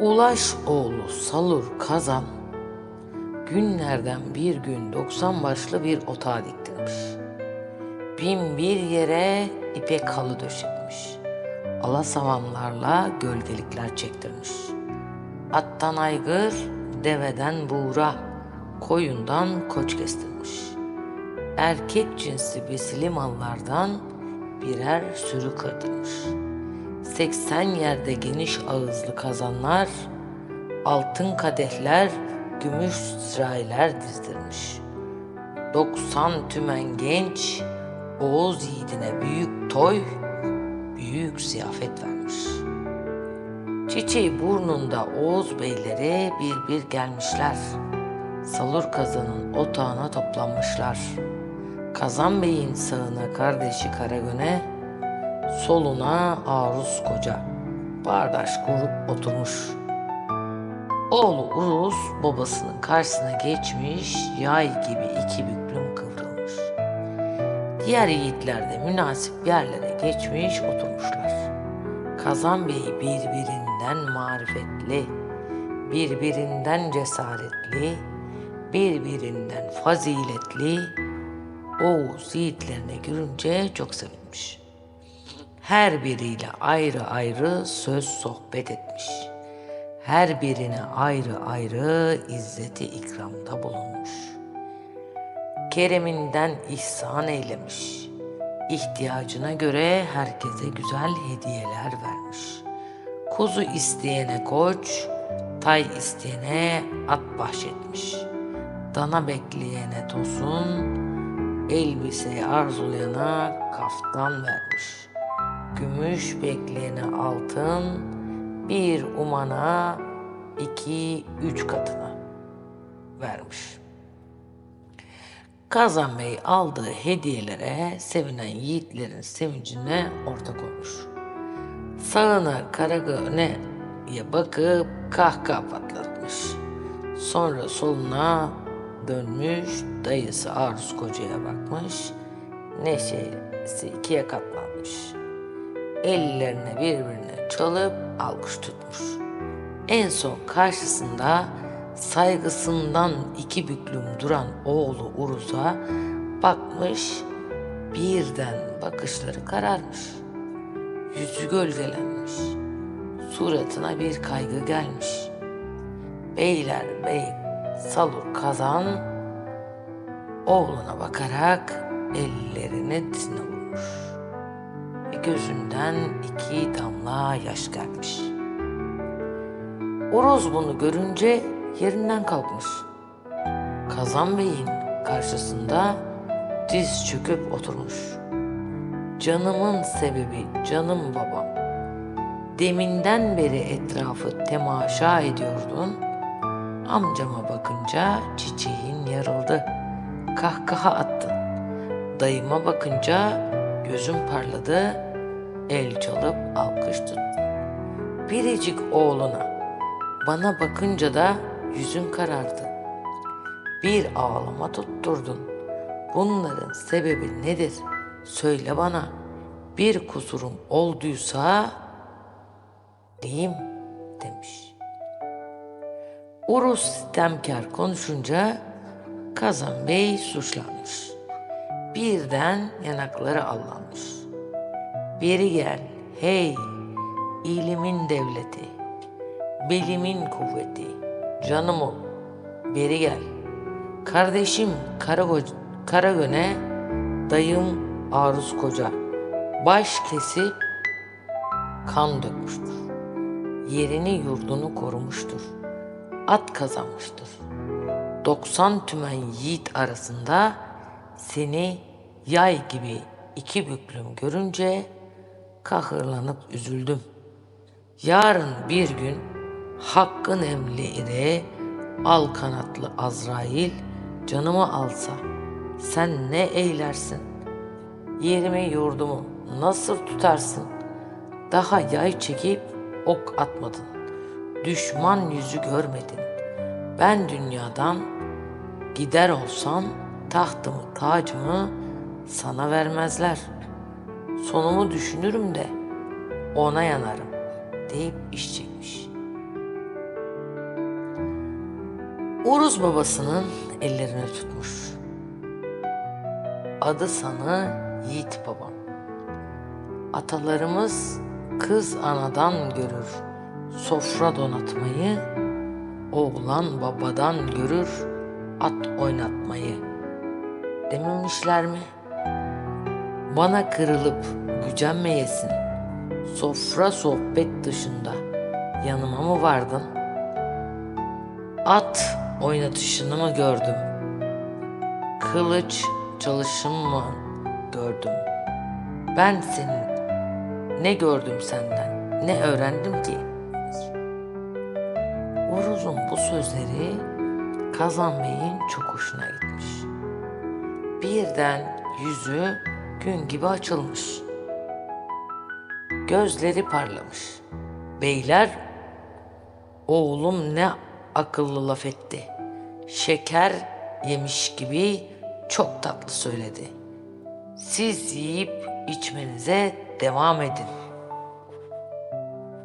Ulaş oğlu Salur Kazan günlerden bir gün 90 başlı bir otağa diktirmiş. Bin bir yere ipek halı döşetmiş. Alasamanlarla gölgelikler çektirmiş. Attan aygır, deveden buğra, koyundan koç kestirmiş. Erkek cinsi besili mallardan birer sürü kırdırmış. 80 yerde geniş ağızlı kazanlar, altın kadehler, gümüş sıraylar dizdirmiş. 90 tümen genç, Oğuz yiğidine büyük toy, büyük ziyafet vermiş. Çiçeği burnunda Oğuz beyleri bir bir gelmişler. Salur kazanın otağına toplanmışlar. Kazan Bey'in sağına kardeşi Karagöne, soluna Aruz Koca. Bağdaş kurup oturmuş. Oğlu Uruz babasının karşısına geçmiş, yay gibi iki büklüm kıvrılmış. Diğer yiğitler de münasip yerlere geçmiş oturmuşlar. Kazan Bey birbirinden marifetli, birbirinden cesaretli, birbirinden faziletli, Oğuz yiğitlerine görünce çok sevinmiş. Her biriyle ayrı ayrı söz sohbet etmiş. Her birine ayrı ayrı izzeti ikramda bulunmuş. Kereminden ihsan eylemiş. İhtiyacına göre herkese güzel hediyeler vermiş. Kuzu isteyene koç, tay isteyene at bahşetmiş. Dana bekleyene tosun, elbiseyi arzulayana kaftan vermiş. Gümüş bekleyene altın, bir umana iki üç katına vermiş. Kazan Bey aldığı hediyelere sevinen yiğitlerin sevincine ortak olmuş. Sağına Karagöne'ye bakıp kahkaha patlatmış. Sonra soluna dönmüş, dayısı Aruz Koca'ya bakmış. Neşesi ikiye katlanmış. Ellerine birbirine çalıp alkış tutmuş. En son karşısında saygısından iki büklüm duran oğlu Uruz'a bakmış, birden bakışları kararmış. Yüzü gölgelenmiş, suratına bir kaygı gelmiş. Beyler bey Salur kazan oğluna bakarak ellerini dizine vurmuş. Gözünden iki damla yaş gelmiş. Uruz bunu görünce yerinden kalkmış. Kazan Bey'in karşısında diz çöküp oturmuş. Canımın sebebi canım babam. Deminden beri etrafı temaşa ediyordun. Amcama bakınca çiçeğin yarıldı. Kahkaha attın. Dayıma bakınca gözüm parladı. El çalıp alkış tuttun. Biricik oğluna bana bakınca da yüzün karardı. Bir ağlama tutturdun. Bunların sebebi nedir? Söyle bana. Bir kusurum olduysa diyeyim demiş. Urus sistemkar konuşunca Kazan Bey suçlanmış. Birden yanakları allanmış. Beri gel hey ilimin devleti, bilimin kuvveti, canım ol, beri gel. Kardeşim Karago Karagöne, dayım Aruz Koca, baş kesip kan dökmüştür. Yerini yurdunu korumuştur. At kazanmıştır. 90 tümen yiğit arasında seni yay gibi iki büklüm görünce kahırlanıp üzüldüm. Yarın bir gün hakkın emri al kanatlı Azrail canımı alsa sen ne eylersin? Yerimi yurdumu nasıl tutarsın? Daha yay çekip ok atmadın. Düşman yüzü görmedin. Ben dünyadan gider olsam tahtımı tacımı sana vermezler. Sonumu düşünürüm de ona yanarım deyip iş çekmiş. Uruz babasının ellerini tutmuş. Adı sana Yiğit babam. Atalarımız kız anadan görür sofra donatmayı, oğlan babadan görür at oynatmayı. Dememişler mi? Bana kırılıp gücenmeyesin. Sofra sohbet dışında yanıma mı vardın? At oynatışını mı gördüm? Kılıç çalışım mı gördüm? Ben senin ne gördüm senden, ne öğrendim ki? Uruz'un bu sözleri Kazan Bey'in çok hoşuna gitmiş. Birden yüzü gün gibi açılmış. Gözleri parlamış. Beyler, oğlum ne akıllı laf etti. Şeker yemiş gibi çok tatlı söyledi. Siz yiyip içmenize devam edin.